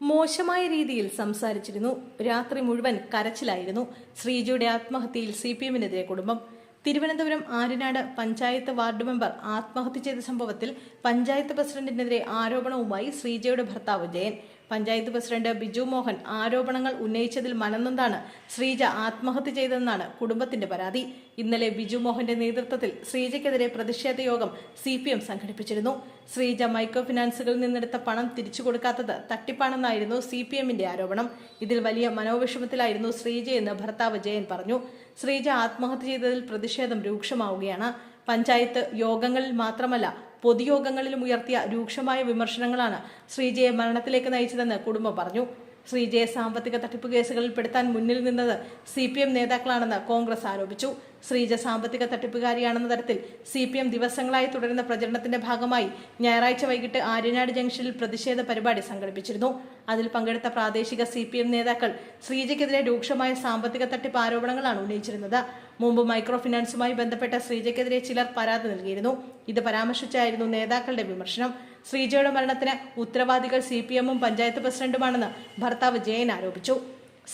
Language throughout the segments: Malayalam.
മോശമായ രീതിയിൽ സംസാരിച്ചിരുന്നു. രാത്രി മുഴുവൻ കരച്ചിലായിരുന്നു. ശ്രീജയുടെ ആത്മഹത്യയിൽ സി പി എമ്മിനെതിരെ കുടുംബം. തിരുവനന്തപുരം ആര്യനാട് പഞ്ചായത്ത് വാർഡ് മെമ്പർ ആത്മഹത്യ ചെയ്ത സംഭവത്തിൽ പഞ്ചായത്ത് പ്രസിഡന്റിനെതിരെ ആരോപണവുമായി ശ്രീജയുടെ ഭർത്താവ് ജയൻ. പഞ്ചായത്ത് പ്രസിഡന്റ് ബിജു മോഹൻ ആരോപണങ്ങൾ ഉന്നയിച്ചതിൽ മനന്നെന്താണ് ശ്രീജ ആത്മഹത്യ ചെയ്തതെന്നാണ് കുടുംബത്തിന്റെ പരാതി. ഇന്നലെ ബിജു മോഹന്റെ നേതൃത്വത്തിൽ ശ്രീജയ്ക്കെതിരെ പ്രതിഷേധ യോഗം സി പി എം സംഘടിപ്പിച്ചിരുന്നു. ശ്രീജ മൈക്രോ ഫിനാൻസുകളിൽ നിന്നെടുത്ത പണം തിരിച്ചു കൊടുക്കാത്തത് തട്ടിപ്പാണെന്നായിരുന്നു സി പി എമ്മിന്റെ ആരോപണം. ഇതിൽ വലിയ മനോവിഷമത്തിലായിരുന്നു ശ്രീജയെന്ന് ഭർത്താവ് ജയൻ പറഞ്ഞു. ശ്രീജ ആത്മഹത്യ ചെയ്തതിൽ പ്രതിഷേധം രൂക്ഷമാവുകയാണ്. പഞ്ചായത്ത് യോഗങ്ങളിൽ മാത്രമല്ല പൊതുയോഗങ്ങളിലും ഉയർത്തിയ രൂക്ഷമായ വിമർശനങ്ങളാണ് ശ്രീജയെ മരണത്തിലേക്ക് നയിച്ചതെന്ന് കുടുംബം പറഞ്ഞു ശ്രീജയെ സാമ്പത്തിക തട്ടിപ്പ് കേസുകളിൽ പെടുത്താൻ മുന്നിൽ നിന്നത് സി പി എം നേതാക്കളാണെന്ന് കോൺഗ്രസ് ആരോപിച്ചു. ശ്രീജ സാമ്പത്തിക തട്ടിപ്പുകാരിയാണെന്ന തരത്തിൽ സി പി എം ദിവസങ്ങളായി തുടരുന്ന പ്രചരണത്തിന്റെ ഭാഗമായി ഞായറാഴ്ച വൈകിട്ട് ആര്യനാട് ജംഗ്ഷനിൽ പ്രതിഷേധ പരിപാടി സംഘടിപ്പിച്ചിരുന്നു. അതിൽ പങ്കെടുത്ത പ്രാദേശിക സി പി എം നേതാക്കൾ ശ്രീജയ്ക്കെതിരെ രൂക്ഷമായ സാമ്പത്തിക തട്ടിപ്പ് ആരോപണങ്ങളാണ് ഉന്നയിച്ചിരുന്നത്. മുമ്പ് മൈക്രോ ഫിനാൻസുമായി ബന്ധപ്പെട്ട ശ്രീജയ്ക്കെതിരെ ചിലർ പരാതി നൽകിയിരുന്നു. ഇത് പരാമർശിച്ചായിരുന്നു നേതാക്കളുടെ വിമർശനം. ശ്രീജയുടെ മരണത്തിന് ഉത്തരവാദികൾ സി പി എമ്മും പഞ്ചായത്ത് പ്രസിഡന്റുമാണെന്ന് ഭർത്താവ് ജയൻ ആരോപിച്ചു.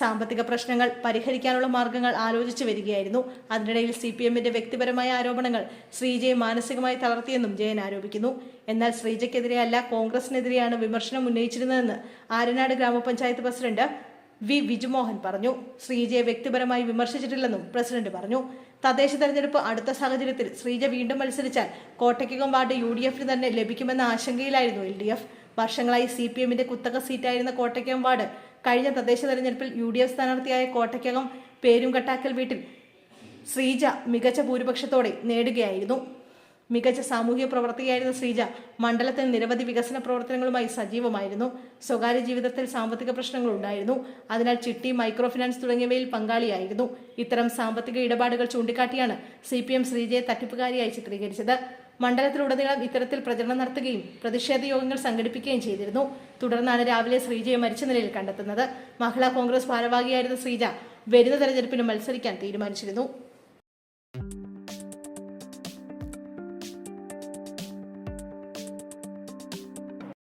സാമ്പത്തിക പ്രശ്നങ്ങൾ പരിഹരിക്കാനുള്ള മാർഗങ്ങൾ ആലോചിച്ചു വരികയായിരുന്നു. അതിനിടയിൽ സി പി എമ്മിന്റെ വ്യക്തിപരമായ ആരോപണങ്ങൾ ശ്രീജയെ മാനസികമായി തളർത്തിയെന്നും ജയൻ ആരോപിക്കുന്നു. എന്നാൽ ശ്രീജയ്ക്കെതിരെയല്ല കോൺഗ്രസിനെതിരെയാണ് വിമർശനം ഉന്നയിച്ചിരുന്നതെന്ന് ആരനാട് ഗ്രാമപഞ്ചായത്ത് പ്രസിഡന്റ് വി വിജുമോഹൻ പറഞ്ഞു. ശ്രീജയെ വ്യക്തിപരമായി വിമർശിച്ചിട്ടില്ലെന്നും പ്രസിഡന്റ് പറഞ്ഞു. തദ്ദേശ തെരഞ്ഞെടുപ്പ് അടുത്ത സാഹചര്യത്തിൽ ശ്രീജ വീണ്ടും മത്സരിച്ചാൽ കോട്ടയ്ക്കകം വാർഡ് യു ഡി എഫിന് തന്നെ ലഭിക്കുമെന്ന ആശങ്കയിലായിരുന്നു എൽ ഡി എഫ്. വർഷങ്ങളായി സി പി എമ്മിന്റെ കുത്തക സീറ്റായിരുന്ന കോട്ടയ്ക്കകം വാർഡ് കഴിഞ്ഞ തദ്ദേശ തെരഞ്ഞെടുപ്പിൽ യു ഡി എഫ് സ്ഥാനാർത്ഥിയായ കോട്ടയ്ക്കകം പേരുംകട്ടാക്കൽ വീട്ടിൽ ശ്രീജ മികച്ച ഭൂരിപക്ഷത്തോടെ നേടുകയായിരുന്നു. മികച്ച സാമൂഹിക പ്രവർത്തകയായിരുന്ന ശ്രീജ മണ്ഡലത്തിൽ നിരവധി വികസന പ്രവർത്തനങ്ങളുമായി സജീവമായിരുന്നു. സ്വകാര്യ ജീവിതത്തിൽ സാമ്പത്തിക പ്രശ്നങ്ങൾ ഉണ്ടായിരുന്നു. അതിനാൽ ചിട്ടി മൈക്രോ ഫിനാൻസ് തുടങ്ങിയവയിൽ പങ്കാളിയായിരുന്നു. ഇത്തരം സാമ്പത്തിക ഇടപാടുകൾ ചൂണ്ടിക്കാട്ടിയാണ് സി പി എം ശ്രീജയെ തട്ടിപ്പുകാരിയായി ചിത്രീകരിച്ചത്. മണ്ഡലത്തിലുടനീളം ഇത്തരത്തിൽ പ്രചരണം നടത്തുകയും പ്രതിഷേധ യോഗങ്ങൾ സംഘടിപ്പിക്കുകയും ചെയ്തിരുന്നു. തുടർന്നാണ് രാവിലെ ശ്രീജയെ മരിച്ച നിലയിൽ കണ്ടെത്തുന്നത്. മഹിളാ കോൺഗ്രസ് ഭാരവാഹിയായിരുന്ന ശ്രീജ വരുന്ന തെരഞ്ഞെടുപ്പിന് മത്സരിക്കാൻ തീരുമാനിച്ചിരുന്നു.